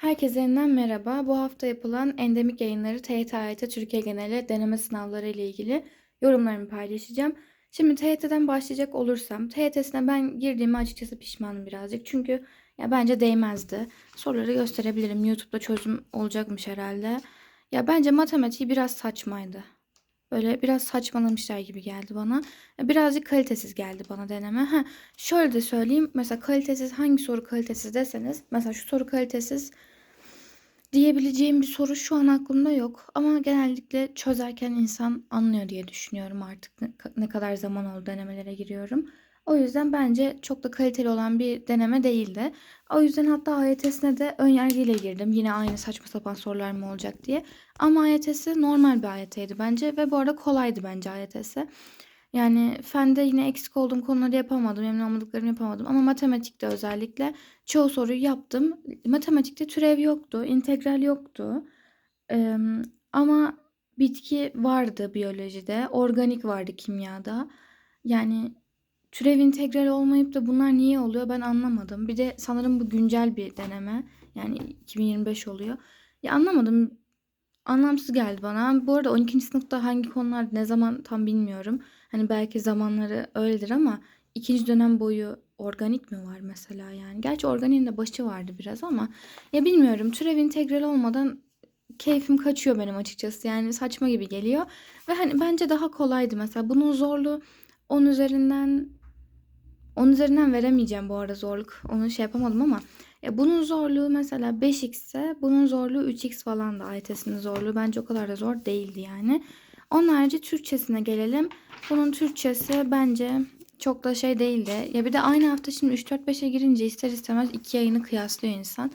Herkese yeniden merhaba. Bu hafta yapılan endemik yayınları TYT AYT Türkiye geneli deneme sınavları ile ilgili yorumlarımı paylaşacağım. Şimdi TYT'den başlayacak olursam, TYT'sine ben girdiğime açıkçası pişmanım birazcık. Çünkü ya bence değmezdi. Soruları gösterebilirim. YouTube'da çözüm olacakmış herhalde. Ya bence matematiği biraz saçmaydı. Böyle biraz saçmalamışlar gibi geldi bana. Birazcık kalitesiz geldi bana deneme. Ha, şöyle de söyleyeyim. Mesela kalitesiz hangi soru kalitesiz deseniz. Mesela şu soru kalitesiz diyebileceğim bir soru şu an aklımda yok. Ama genellikle çözerken insan anlıyor diye düşünüyorum artık ne, kadar zaman oldu denemelere giriyorum. O yüzden bence çok da kaliteli olan bir deneme değildi. O yüzden hatta AYT'sine de ön yargıyla girdim. Yine aynı saçma sapan sorular mı olacak diye. Ama AYT'si normal bir AYT'ydi bence ve bu arada kolaydı bence AYT'si. Yani fende yine eksik olduğum konuları yapamadım, emin olmadıklarımı yapamadım ama matematikte özellikle çoğu soruyu yaptım. Matematikte türev yoktu, integral yoktu. Ee, ama bitki vardı biyolojide, organik vardı kimyada. Yani türev integral olmayıp da bunlar niye oluyor ben anlamadım. Bir de sanırım bu güncel bir deneme. Yani 2025 oluyor. Ya anlamadım. Anlamsız geldi bana. Bu arada 12. sınıfta hangi konular ne zaman tam bilmiyorum. Hani belki zamanları öyledir ama ikinci dönem boyu organik mi var mesela yani. Gerçi organiğin de başı vardı biraz ama ya bilmiyorum. Türev integral olmadan keyfim kaçıyor benim açıkçası. Yani saçma gibi geliyor. Ve hani bence daha kolaydı mesela. Bunun zorluğu 10 üzerinden 10 üzerinden veremeyeceğim bu arada zorluk. Onu şey yapamadım ama ya bunun zorluğu mesela 5x ise bunun zorluğu 3x falan da AYT'sinin zorluğu. Bence o kadar da zor değildi yani. Onun harici Türkçesine gelelim. Bunun Türkçesi bence çok da şey değildi. Ya bir de aynı hafta şimdi 3-4-5'e girince ister istemez iki yayını kıyaslıyor insan.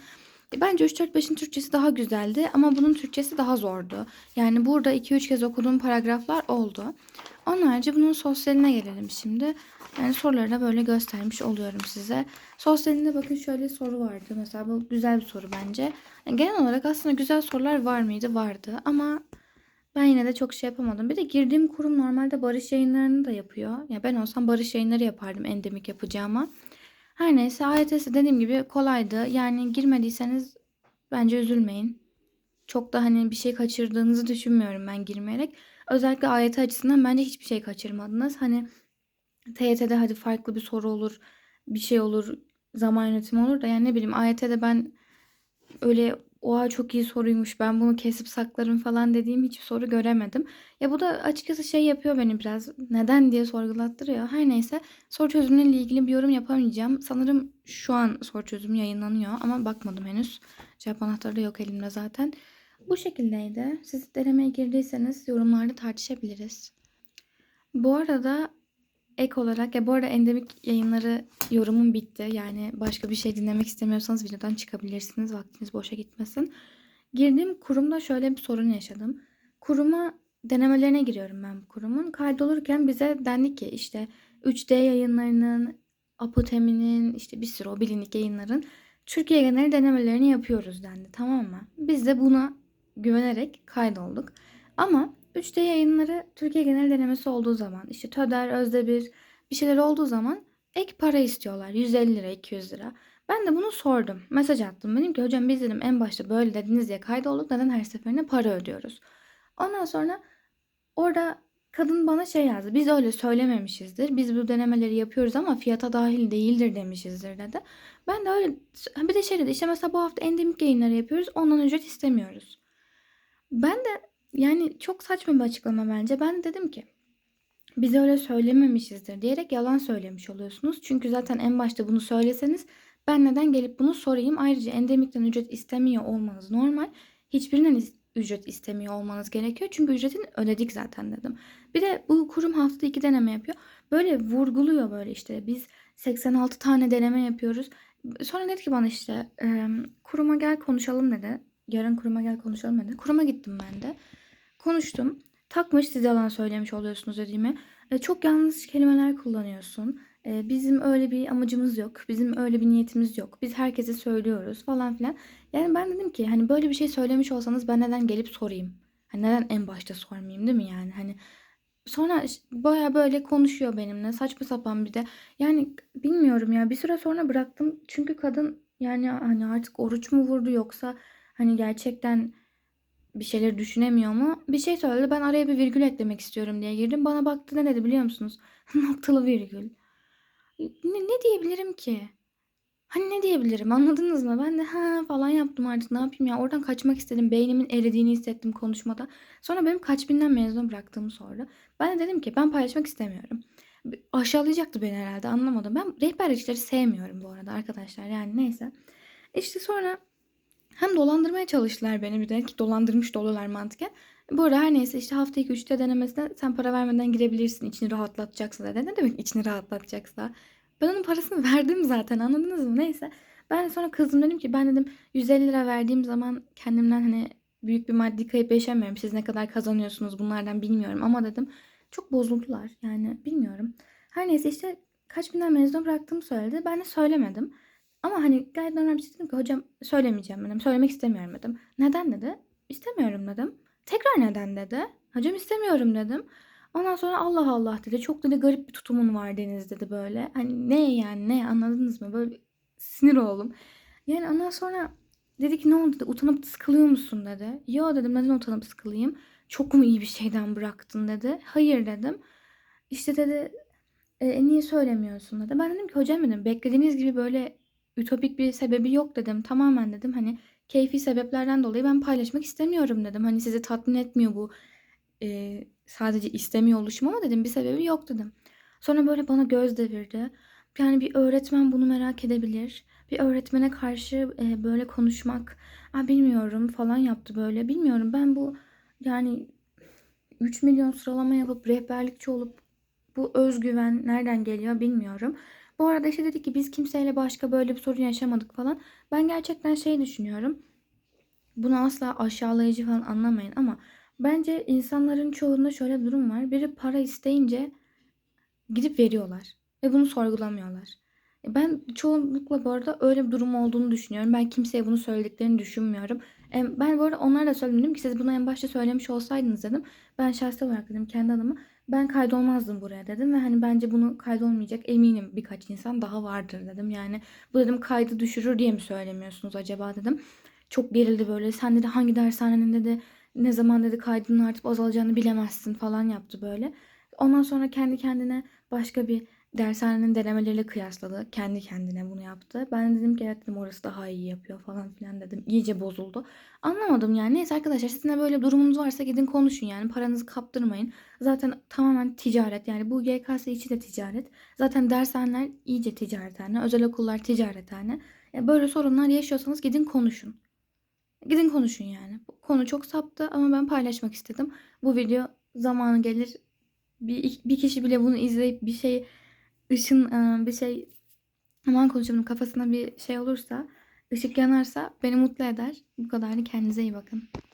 E, Bence 3-4-5'in Türkçesi daha güzeldi ama bunun Türkçesi daha zordu. Yani burada 2-3 kez okuduğum paragraflar oldu. Onun harici bunun sosyaline gelelim şimdi. Yani soruları da böyle göstermiş oluyorum size. Sosyalinde bakın şöyle soru vardı. Mesela bu güzel bir soru bence. Yani genel olarak aslında güzel sorular var mıydı? Vardı ama ben yine de çok şey yapamadım. Bir de girdiğim kurum normalde barış yayınlarını da yapıyor. Ya ben olsam barış yayınları yapardım endemik yapacağıma. Her neyse AYT'si dediğim gibi kolaydı. Yani girmediyseniz bence üzülmeyin. Çok da hani bir şey kaçırdığınızı düşünmüyorum ben girmeyerek. Özellikle AYT açısından bence hiçbir şey kaçırmadınız. Hani TYT'de hadi farklı bir soru olur, bir şey olur, zaman yönetimi olur da yani ne bileyim AYT'de ben öyle oha çok iyi soruymuş ben bunu kesip saklarım falan dediğim hiçbir soru göremedim. Ya bu da açıkçası şey yapıyor beni biraz neden diye sorgulattırıyor. Her neyse soru çözümüyle ilgili bir yorum yapamayacağım. Sanırım şu an soru çözümü yayınlanıyor ama bakmadım henüz. Cevap anahtarı da yok elimde zaten. Bu şekildeydi. Siz denemeye girdiyseniz yorumlarda tartışabiliriz. Bu arada ek olarak ya bu arada endemik yayınları yorumum bitti. Yani başka bir şey dinlemek istemiyorsanız videodan çıkabilirsiniz. Vaktiniz boşa gitmesin. Girdiğim kurumda şöyle bir sorun yaşadım. Kuruma denemelerine giriyorum ben bu kurumun. Kaydolurken bize dendi ki işte 3D yayınlarının, Apoteminin işte bir sürü o bilindik yayınların Türkiye geneli denemelerini yapıyoruz dendi. Tamam mı? Biz de buna güvenerek kaydolduk. Ama 3D yayınları Türkiye genel denemesi olduğu zaman işte TÖDER, Özdebir bir şeyler olduğu zaman ek para istiyorlar. 150 lira, 200 lira. Ben de bunu sordum. Mesaj attım. Dedim ki hocam biz dedim en başta böyle dediniz diye kaydolduk. Neden her seferinde para ödüyoruz? Ondan sonra orada kadın bana şey yazdı. Biz öyle söylememişizdir. Biz bu denemeleri yapıyoruz ama fiyata dahil değildir demişizdir dedi. Ben de öyle bir de şey dedi işte mesela bu hafta endemik yayınları yapıyoruz. Ondan ücret istemiyoruz. Ben de yani çok saçma bir açıklama bence. Ben dedim ki biz öyle söylememişizdir diyerek yalan söylemiş oluyorsunuz. Çünkü zaten en başta bunu söyleseniz ben neden gelip bunu sorayım. Ayrıca endemikten ücret istemiyor olmanız normal. Hiçbirinden ücret istemiyor olmanız gerekiyor. Çünkü ücretini ödedik zaten dedim. Bir de bu kurum hafta iki deneme yapıyor. Böyle vurguluyor böyle işte biz 86 tane deneme yapıyoruz. Sonra dedi ki bana işte kuruma gel konuşalım dedi. Yarın kuruma gel konuşalım dedi. Kuruma gittim ben de. Konuştum. Takmış siz yalan söylemiş oluyorsunuz dediğimi. E, çok yanlış kelimeler kullanıyorsun. E, bizim öyle bir amacımız yok. Bizim öyle bir niyetimiz yok. Biz herkese söylüyoruz falan filan. Yani ben dedim ki hani böyle bir şey söylemiş olsanız ben neden gelip sorayım? Hani neden en başta sormayayım değil mi yani? Hani sonra baya böyle konuşuyor benimle. Saçma sapan bir de. Yani bilmiyorum ya bir süre sonra bıraktım. Çünkü kadın Yani hani artık oruç mu vurdu yoksa hani gerçekten bir şeyleri düşünemiyor mu? Bir şey söyledi. Ben araya bir virgül eklemek istiyorum diye girdim. Bana baktı ne dedi biliyor musunuz? Noktalı virgül. Ne, ne diyebilirim ki? Hani ne diyebilirim anladınız mı? Ben de ha falan yaptım artık ne yapayım ya. Oradan kaçmak istedim. Beynimin eridiğini hissettim konuşmada. Sonra benim kaç binden mezun bıraktığımı sordu. Ben de dedim ki ben paylaşmak istemiyorum. Aşağılayacaktı beni herhalde anlamadım. Ben rehberlikçileri sevmiyorum bu arada arkadaşlar yani neyse. İşte sonra hem dolandırmaya çalıştılar beni bir de ki dolandırmış da olurlar mantıken. Bu arada her neyse işte hafta 2 3'te denemesine sen para vermeden girebilirsin içini rahatlatacaksa dedi. Ne demek içini rahatlatacaksa? Ben onun parasını verdim zaten anladınız mı? Neyse. Ben sonra kızdım dedim ki ben dedim 150 lira verdiğim zaman kendimden hani büyük bir maddi kayıp yaşamıyorum. Siz ne kadar kazanıyorsunuz bunlardan bilmiyorum ama dedim çok bozuldular yani bilmiyorum. Her neyse işte kaç binden mezun bıraktığımı söyledi. Ben de söylemedim. Ama hani gayet normal bir şey dedim ki hocam söylemeyeceğim dedim. Söylemek istemiyorum dedim. Neden dedi? İstemiyorum dedim. Tekrar neden dedi. Hocam istemiyorum dedim. Ondan sonra Allah Allah dedi. Çok dedi garip bir tutumun var Deniz dedi böyle. Hani ne yani ne anladınız mı? Böyle sinir oldum. Yani ondan sonra dedi ki ne oldu dedi. Utanıp sıkılıyor musun dedi. Yo dedim neden utanıp sıkılayım. Çok mu iyi bir şeyden bıraktın dedi. Hayır dedim. İşte dedi e, niye söylemiyorsun dedi. Ben dedim ki hocam dedim beklediğiniz gibi böyle ütopik bir sebebi yok dedim. Tamamen dedim hani keyfi sebeplerden dolayı ben paylaşmak istemiyorum dedim. Hani sizi tatmin etmiyor bu e, sadece istemiyor oluşum ama dedim bir sebebi yok dedim. Sonra böyle bana göz devirdi. Yani bir öğretmen bunu merak edebilir. Bir öğretmene karşı e, böyle konuşmak, Aa, bilmiyorum falan yaptı böyle. Bilmiyorum ben bu yani 3 milyon sıralama yapıp rehberlikçi olup bu özgüven nereden geliyor bilmiyorum. Bu arada işte dedi ki biz kimseyle başka böyle bir sorun yaşamadık falan. Ben gerçekten şey düşünüyorum. Bunu asla aşağılayıcı falan anlamayın ama bence insanların çoğunda şöyle bir durum var. Biri para isteyince gidip veriyorlar ve bunu sorgulamıyorlar. E, Ben çoğunlukla bu arada öyle bir durum olduğunu düşünüyorum. Ben kimseye bunu söylediklerini düşünmüyorum. E, Ben bu arada onlara da söyledim ki siz bunu en başta söylemiş olsaydınız dedim. Ben şahsi olarak dedim kendi adıma ben kaydolmazdım buraya dedim ve hani bence bunu kaydolmayacak eminim birkaç insan daha vardır dedim. Yani bu dedim kaydı düşürür diye mi söylemiyorsunuz acaba dedim. Çok gerildi böyle. Sen dedi hangi dershanenin dedi ne zaman dedi kaydının artıp azalacağını bilemezsin falan yaptı böyle. Ondan sonra kendi kendine başka bir dershanenin denemeleriyle kıyasladı. Kendi kendine bunu yaptı. Ben de dedim ki evet dedim orası daha iyi yapıyor falan filan dedim. İyice bozuldu. Anlamadım yani. Neyse arkadaşlar sizin böyle durumunuz varsa gidin konuşun yani. Paranızı kaptırmayın. Zaten tamamen ticaret. Yani bu YKS içi de ticaret. Zaten dershaneler iyice ticarethane. Özel okullar ticarethane. Ya böyle sorunlar yaşıyorsanız gidin konuşun. Gidin konuşun yani. Konu çok saptı ama ben paylaşmak istedim. Bu video zamanı gelir. Bir, bir kişi bile bunu izleyip bir şey ışın e, bir şey aman konuşalım kafasına bir şey olursa ışık yanarsa beni mutlu eder. Bu kadar. Kendinize iyi bakın.